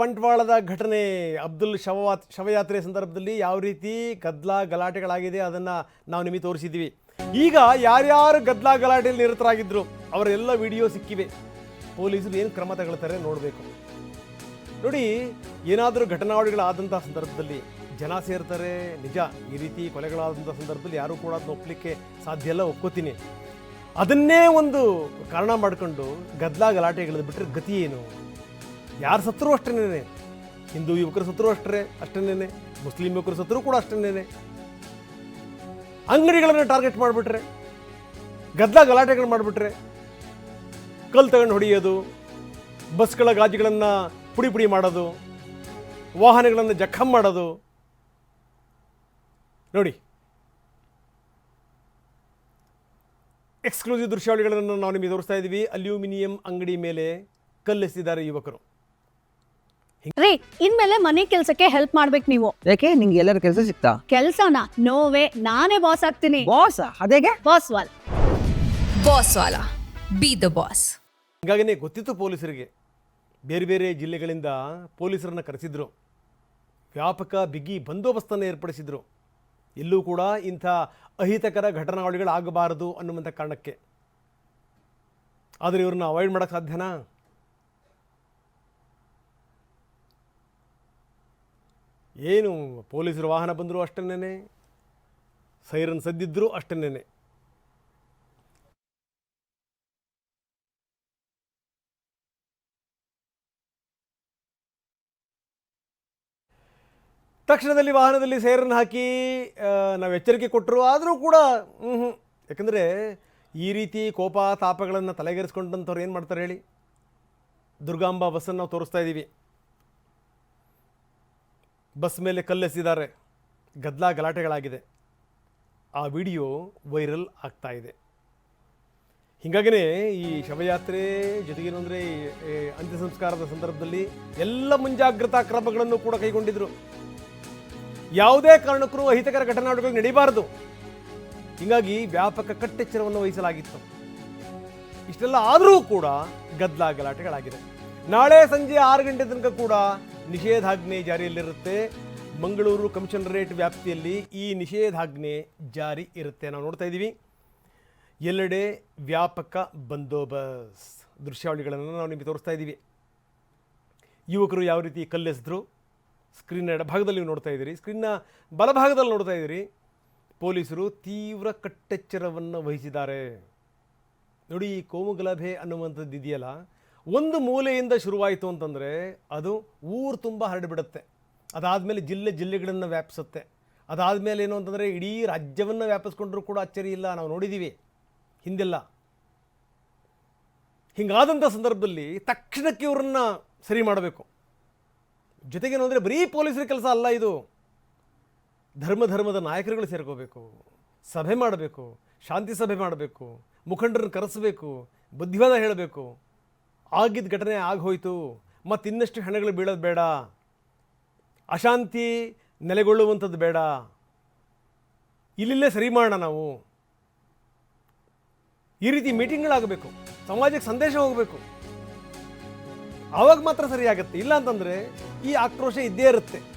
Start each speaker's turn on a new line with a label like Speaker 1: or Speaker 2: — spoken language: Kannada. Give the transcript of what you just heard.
Speaker 1: ಬಂಟ್ವಾಳದ ಘಟನೆ, ಅಬ್ದುಲ್ ಶವ ಶವಯಾತ್ರೆ ಸಂದರ್ಭದಲ್ಲಿ ಯಾವ ರೀತಿ ಗದ್ಲ ಗಲಾಟೆಗಳಾಗಿದೆ ಅದನ್ನು ನಾವು ನಿಮಗೆ ತೋರಿಸಿದ್ವಿ ಈಗ ಯಾರ್ಯಾರು ಗದ್ಲ ಗಲಾಟೆಯಲ್ಲಿ ನಿರತರಾಗಿದ್ರು, ಅವರೆಲ್ಲ ವಿಡಿಯೋ ಸಿಕ್ಕಿವೆ. ಪೊಲೀಸರು ಏನು ಕ್ರಮ ತಗೊಳ್ತಾರೆ ನೋಡಬೇಕು. ನೋಡಿ, ಏನಾದರೂ ಘಟನಾವಳಿಗಳಾದಂಥ ಸಂದರ್ಭದಲ್ಲಿ ಜನ ಸೇರ್ತಾರೆ, ನಿಜ, ಈ ರೀತಿ ಕೊಲೆಗಳಾದಂಥ ಸಂದರ್ಭದಲ್ಲಿ ಯಾರೂ ಕೂಡ ಅದನ್ನ ಒಪ್ಪಲಿಕ್ಕೆ ಸಾಧ್ಯ ಎಲ್ಲ ಒಪ್ಕೋತೀನಿ. ಅದನ್ನೇ ಒಂದು ಕಾರಣ ಮಾಡಿಕೊಂಡು ಗದ್ದಲ ಬಿಟ್ಟರೆ ಗತಿ ಏನು? ಯಾರು ಸತ್ರು ಅಷ್ಟೇನೆ ಹಿಂದೂ ಯುವಕರು ಸತ್ರು ಅಷ್ಟೇ ಅಷ್ಟೇನೆ ಮುಸ್ಲಿಂ ಯುವಕರು ಸತ್ರು ಕೂಡ ಅಷ್ಟೇನೆ ಅಂಗಡಿಗಳನ್ನು ಟಾರ್ಗೆಟ್ ಮಾಡಿಬಿಟ್ರೆ ಗದ್ದಲ ಗಲಾಟೆಗಳು ಮಾಡಿಬಿಟ್ರೆ, ಕಲ್ಲು ತಗೊಂಡು ಹೊಡೆಯೋದು, ಬಸ್ಗಳ ಗಾಜುಗಳನ್ನು ಪುಡಿ ಪುಡಿ ಮಾಡೋದು, ವಾಹನಗಳನ್ನು ಜಖಂ ಮಾಡೋದು. ನೋಡಿ ಎಕ್ಸ್ಕ್ಲೂಸಿವ್ ದೃಶ್ಯಾವಳಿಗಳನ್ನು ನಾವು ನಿಮಗೆ ತೋರಿಸ್ತಾ ಇದ್ದೀವಿ. ಅಲ್ಯೂಮಿನಿಯಂ ಅಂಗಡಿ ಮೇಲೆ ಕಲ್ಲೆಸೆದಿದ್ದಾರೆ ಯುವಕರು.
Speaker 2: ರೀ ಇನ್ಮೇಲೆ ಮನೆ ಕೆಲ್ಸಕ್ಕೆ ಹೆಲ್ಪ್ ಮಾಡ್ಬೇಕು ನೀವು.
Speaker 3: ಯಾಕೆ? ನಿಂಗೆ ಎಲ್ಲರ ಕೆಲಸ ಸಿಕ್ತಾ?
Speaker 2: ಕೆಲ್ಸನ? ನೋವೇ ನಾನೇ ಬಾಸ್ ಆಗ್ತೀನಿ.
Speaker 3: Boss ಅದೇಗೆ?
Speaker 2: Boss will
Speaker 4: boss will be the boss
Speaker 1: ಹೀಗಾಗಿನೇ ಗೊತ್ತಿತ್ತು ಪೊಲೀಸರಿಗೆ. ಬೇರೆ ಬೇರೆ ಜಿಲ್ಲೆಗಳಿಂದ ಪೊಲೀಸರನ್ನ ಕರೆಸಿದ್ರು. ವ್ಯಾಪಕ ಬಿಗಿ ಬಂದೋಬಸ್ತನ್ನು ಏರ್ಪಡಿಸಿದ್ರು. ಎಲ್ಲೂ ಕೂಡ ಇಂಥ ಅಹಿತಕರ ಘಟನಾವಳಿಗಳಾಗಬಾರದು ಅನ್ನುವಂಥ ಕಾರಣಕ್ಕೆ. ಆದರೆ ಇವ್ರನ್ನ ಅವಾಯ್ಡ್ ಮಾಡೋಕ್ಕೆ ಸಾಧ್ಯನಾ? ಏನು, ಪೊಲೀಸರು ವಾಹನ ಬಂದರೂ ಅಷ್ಟನ್ನೇ ಸೈರನ್ ಸದ್ದಿದ್ರು ಅಷ್ಟನ್ನೇ ತಕ್ಷಣದಲ್ಲಿ ವಾಹನದಲ್ಲಿ ಸೈರನ್ ಹಾಕಿ ನಾವು ಎಚ್ಚರಿಕೆ ಕೊಟ್ಟರು, ಆದರೂ ಕೂಡ ಹ್ಞೂ ಯಾಕಂದರೆ ಈ ರೀತಿ ಕೋಪ ತಾಪಗಳನ್ನು ತಲೆಗೆರೆಸ್ಕೊಂಡಂಥವ್ರು ಏನು ಮಾಡ್ತಾರೆ ಹೇಳಿ? ದುರ್ಗಾಂಬ ಬಸ್ಸನ್ನು ನಾವು ತೋರಿಸ್ತಾ ಇದ್ದೀವಿ. ಬಸ್ ಮೇಲೆ ಕಲ್ಲೆಸಿದ್ದಾರೆ ಗದ್ಲ ಗಲಾಟೆಗಳಾಗಿದೆ. ಆ ವಿಡಿಯೋ ವೈರಲ್ ಆಗ್ತಾ ಇದೆ. ಹೀಗಾಗಿನೇ ಈ ಶವಯಾತ್ರೆ ಜೊತೆಗೇನು ಅಂದರೆ ಅಂತ್ಯ ಸಂಸ್ಕಾರದ ಸಂದರ್ಭದಲ್ಲಿ ಎಲ್ಲ ಮುಂಜಾಗ್ರತಾ ಕ್ರಮಗಳನ್ನು ಕೂಡ ಕೈಗೊಂಡಿದ್ರು. ಯಾವುದೇ ಕಾರಣಕ್ಕೂ ಅಹಿತಕರ ಘಟನಾಟಗಳು ನಡೀಬಾರದು. ಹೀಗಾಗಿ ವ್ಯಾಪಕ ಕಟ್ಟೆಚ್ಚರವನ್ನು ವಹಿಸಲಾಗಿತ್ತು. ಇಷ್ಟೆಲ್ಲ ಆದರೂ ಕೂಡ ಗದ್ದಲ ಗಲಾಟೆಗಳಾಗಿದೆ. ನಾಳೆ ಸಂಜೆ ಆರು ಗಂಟೆ ತನಕ ಕೂಡ ನಿಷೇಧಾಜ್ಞೆ ಜಾರಿಯಲ್ಲಿರುತ್ತೆ. ಮಂಗಳೂರು ಕಮಿಷನರೇಟ್ ವ್ಯಾಪ್ತಿಯಲ್ಲಿ ಈ ನಿಷೇಧಾಜ್ಞೆ ಜಾರಿ ಇರುತ್ತೆ ನಾವು ನೋಡ್ತಾ ಇದ್ದೀವಿ. ಎಲ್ಲೆಡೆ ವ್ಯಾಪಕ ಬಂದೋಬಸ್ತ್ ದೃಶ್ಯಾವಳಿಗಳನ್ನು ನಾವು ನಿಮಗೆ ತೋರಿಸ್ತಾ ಇದ್ದೀವಿ. ಯುವಕರು ಯಾವ ರೀತಿ ಕಲ್ಲೆಸೆದ್ರು, ಸ್ಕ್ರೀನ್ ಎಡಭಾಗದಲ್ಲಿ ನೀವು ನೋಡ್ತಾ ಇದ್ದೀರಿ. ಸ್ಕ್ರೀನ್ನ ಬಲಭಾಗದಲ್ಲಿ ನೋಡ್ತಾ ಇದ್ದೀರಿ. ಪೊಲೀಸರು ತೀವ್ರ ಕಟ್ಟೆಚ್ಚರವನ್ನು ವಹಿಸಿದ್ದಾರೆ. ನೋಡಿ ಈ ಕೋಮುಗಲಭೆ ಅನ್ನುವಂಥದ್ದು ಇದೆಯಲ್ಲ ಒಂದು ಮೂಲೆಯಿಂದ ಶುರುವಾಯಿತು ಅಂತಂದರೆ ಅದು ಊರು ತುಂಬ ಹರಡಿಬಿಡುತ್ತೆ. ಅದಾದಮೇಲೆ ಜಿಲ್ಲೆ ಜಿಲ್ಲೆಗಳನ್ನು ವ್ಯಾಪಿಸುತ್ತೆ. ಅದಾದಮೇಲೆ ಏನು ಅಂತಂದರೆ ಇಡೀ ರಾಜ್ಯವನ್ನು ವ್ಯಾಪಿಸ್ಕೊಂಡ್ರೂ ಕೂಡ ಅಚ್ಚರಿ ಇಲ್ಲ. ನಾವು ನೋಡಿದ್ದೀವಿ ಹಿಂದೆಲ್ಲ. ಹಿಂಗಾದಂಥ ಸಂದರ್ಭದಲ್ಲಿ ತಕ್ಷಣಕ್ಕೆ ಇವ್ರನ್ನ ಸರಿ ಮಾಡಬೇಕು. ಜೊತೆಗೇನು ಅಂದರೆ ಬರೀ ಪೊಲೀಸರ ಕೆಲಸ ಅಲ್ಲ ಇದು. ಧರ್ಮ ಧರ್ಮದ ನಾಯಕರುಗಳು ಸೇರ್ಕೋಬೇಕು. ಸಭೆ ಮಾಡಬೇಕು. ಶಾಂತಿ ಸಭೆ ಮಾಡಬೇಕು. ಮುಖಂಡರನ್ನು ಕರೆಸಬೇಕು. ಬುದ್ಧಿವಾದ ಹೇಳಬೇಕು. ಆಗಿದ್ದ ಘಟನೆ ಆಗೋಯ್ತು ಮತ್ತು ಇನ್ನಷ್ಟು ಹೆಣಗಳು ಬೀಳೋದು ಬೇಡ. ಅಶಾಂತಿ ನೆಲೆಗೊಳ್ಳುವಂಥದ್ದು ಬೇಡ. ಇಲ್ಲಿಲ್ಲೇ ಸರಿ ಮಾಡೋಣ ನಾವು. ಈ ರೀತಿ ಮೀಟಿಂಗ್ಗಳಾಗಬೇಕು. ಸಮಾಜಕ್ಕೆ ಸಂದೇಶ ಹೋಗಬೇಕು. ಆವಾಗ ಮಾತ್ರ ಸರಿಯಾಗುತ್ತೆ. ಇಲ್ಲ ಅಂತಂದರೆ ಈ ಆಕ್ರೋಶ ಇದ್ದೇ ಇರುತ್ತೆ.